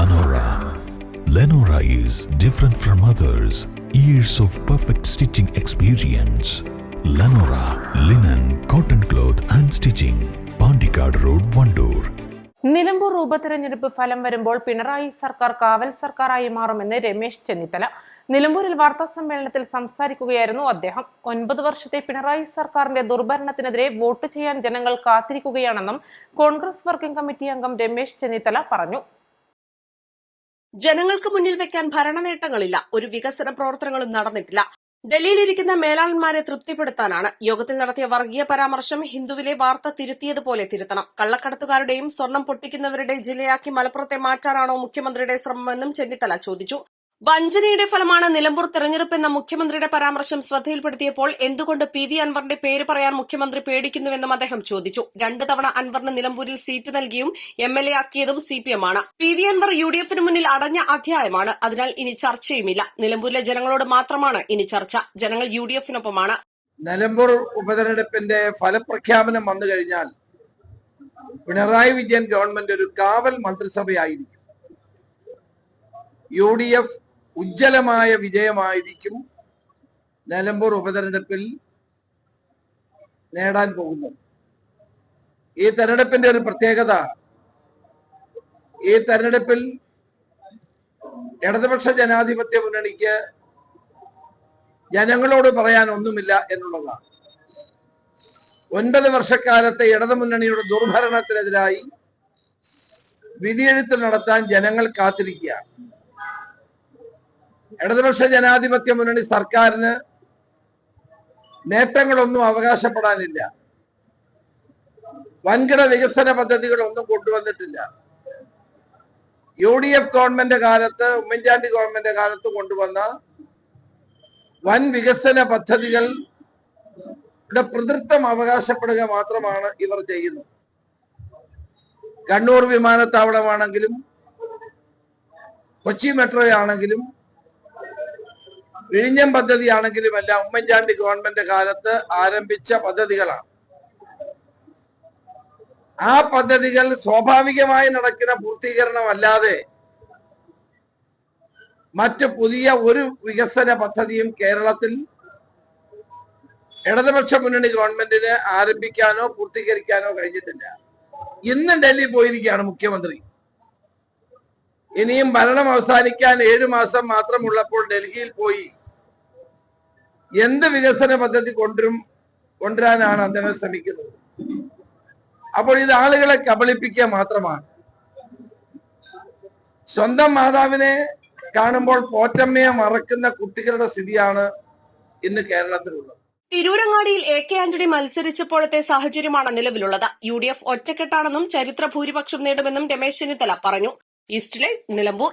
Lenora. Lenora is different from others. Years of perfect stitching experience. Lenora linen, cotton cloth and stitching. Pandikad Road, Vandoor. Nilambur ഉപതെരഞ്ഞെടുപ്പ് ഫലം വരുമ്പോൾ പിണറായി സർക്കാർ കാവൽ സർക്കാരായി മാറുമെന്ന് രമേശ് ചെന്നിത്തല നിലമ്പൂരിൽ വാർത്താ സമ്മേളനത്തിൽ സംസാരിക്കുകയായിരുന്നു അദ്ദേഹം ഒൻപത് വർഷത്തെ പിണറായി സർക്കാരിന്റെ ദുർഭരണത്തിനെതിരെ വോട്ട് ചെയ്യാൻ ജനങ്ങൾ കാത്തിരിക്കുകയാണെന്നും കോൺഗ്രസ് വർക്കിംഗ് കമ്മിറ്റി അംഗം രമേശ് ചെന്നിത്തല പറഞ്ഞു ജനങ്ങൾക്ക് മുന്നിൽ വെക്കാൻ ഭരണനേട്ടങ്ങളില്ല. ഒരു വികസന പ്രവർത്തനങ്ങളും നടന്നിട്ടില്ല. ഡൽഹിയിലിരിക്കുന്ന മേലാളന്മാരെ തൃപ്തിപ്പെടുത്താനാണ് യോഗത്തിൽ നടത്തിയ വർഗീയ പരാമർശം ഹിന്ദുവിലെ വാർത്ത തിരുത്തിയതുപോലെ തിരുത്തണം. കള്ളക്കടത്തുകാരുടെയും സ്വർണം പൊട്ടിക്കുന്നവരുടെ ജില്ലയാക്കി മലപ്പുറത്തെ മാറ്റാനാണോ മുഖ്യമന്ത്രിയുടെ ശ്രമമെന്നും ചെന്നിത്തല ചോദിച്ചു. വഞ്ചനയുടെ ഫലമാണ് നിലമ്പൂർ തെരഞ്ഞെടുപ്പെന്ന മുഖ്യമന്ത്രിയുടെ പരാമർശം ശ്രദ്ധയിൽപ്പെടുത്തിയപ്പോൾ എന്തുകൊണ്ട് പി വി അൻവറിന്റെ പേര് പറയാൻ മുഖ്യമന്ത്രി പേടിക്കുന്നുവെന്നും അദ്ദേഹം ചോദിച്ചു. രണ്ട് തവണ അൻവറിന് നിലമ്പൂരിൽ സീറ്റ് നൽകിയും എം എൽ എ ആക്കിയതും സി പി എം ആണ്. P V Anvar U D എഫിന് മുന്നിൽ അടഞ്ഞ അധ്യായമാണ്. അതിനാൽ ഇനി ചർച്ചയുമില്ല. നിലമ്പൂരിലെ ജനങ്ങളോട് മാത്രമാണ് ഇനി ചർച്ച. ജനങ്ങൾ യു ഡി എഫിനൊപ്പമാണ്. നിലമ്പൂർ ഉപതെരഞ്ഞെടുപ്പിന്റെ ഫലപ്രഖ്യാപനം വന്നു കഴിഞ്ഞാൽ പിണറായി വിജയൻ ഗവൺമെന്റ് ഒരു കാവൽ മന്ത്രിസഭയായിരിക്കും. യു ഡി എഫ് ഉജ്ജ്വലമായ വിജയമായിരിക്കും നിലമ്പൂർ ഉപതെരഞ്ഞെടുപ്പിൽ നേടാൻ പോകുന്നത്. ഈ തെരഞ്ഞെടുപ്പിന്റെ ഒരു പ്രത്യേകത ഈ തെരഞ്ഞെടുപ്പിൽ ഇടതുപക്ഷ ജനാധിപത്യ മുന്നണിക്ക് ജനങ്ങളോട് പറയാൻ ഒന്നുമില്ല എന്നുള്ളതാണ്. ഒൻപത് വർഷക്കാലത്തെ ഇടതു മുന്നണിയുടെ ദുർഭരണത്തിനെതിരായി വിധിയെഴുത്ത് നടത്താൻ ജനങ്ങൾ കാത്തിരിക്കുകയാണ്. ഇടതുപക്ഷ ജനാധിപത്യ മുന്നണി സർക്കാരിന് നേട്ടങ്ങളൊന്നും അവകാശപ്പെടാനില്ല. വൻകിട വികസന പദ്ധതികളൊന്നും കൊണ്ടുവന്നിട്ടില്ല. യു ഡി എഫ് ഗവൺമെന്റ് കാലത്ത് ഉമ്മൻചാണ്ടി ഗവൺമെന്റ് കാലത്ത് കൊണ്ടുവന്ന വൻ വികസന പദ്ധതികൾ പ്രതൃത്വം അവകാശപ്പെടുക മാത്രമാണ് ഇവർ ചെയ്യുന്നത്. കണ്ണൂർ വിമാനത്താവളമാണെങ്കിലും കൊച്ചി മെട്രോ ആണെങ്കിലും വിഴിഞ്ഞം പദ്ധതിയാണെങ്കിലും എല്ലാം ഉമ്മൻചാണ്ടി ഗവൺമെന്റ് കാലത്ത് ആരംഭിച്ച പദ്ധതികളാണ്. ആ പദ്ധതികൾ സ്വാഭാവികമായി നടക്കുന്ന പൂർത്തീകരണമല്ലാതെ മറ്റ് പുതിയ ഒരു വികസന പദ്ധതിയും കേരളത്തിൽ ഇടതുപക്ഷ മുന്നണി ഗവൺമെന്റിന് ആരംഭിക്കാനോ പൂർത്തീകരിക്കാനോ കഴിഞ്ഞിട്ടില്ല. ഇന്ന് ഡൽഹി പോയിരിക്കുകയാണ് മുഖ്യമന്ത്രി. ഇനിയും ഭരണം അവസാനിക്കാൻ ഏഴു മാസം മാത്രമുള്ളപ്പോൾ ഡൽഹിയിൽ പോയി എന്ത് വികസന പദ്ധതി കൊണ്ടുവരും കൊണ്ടുവരാനാണ് അദ്ദേഹം ശ്രമിക്കുന്നത്. അപ്പോൾ ഇത് ആളുകളെ കബളിപ്പിക്കുക മാത്രമാണ്. സ്വന്തം മാതാവിനെ കാണുമ്പോൾ പോറ്റമ്മയെ മറക്കുന്ന കുട്ടികളുടെ സ്ഥിതിയാണ് ഇന്ന് കേരളത്തിലുള്ളത്. തിരൂരങ്ങാടിയിൽ എ കെ ആന്റണി മത്സരിച്ചപ്പോഴത്തെ സാഹചര്യമാണ് നിലവിലുള്ളത്. യു ഡി എഫ് ഒറ്റക്കെട്ടാണെന്നും ചരിത്ര ഭൂരിപക്ഷം നേടുമെന്നും രമേശ് ചെന്നിത്തല പറഞ്ഞു. ഈസ്റ്റ് നിലമ്പൂർ.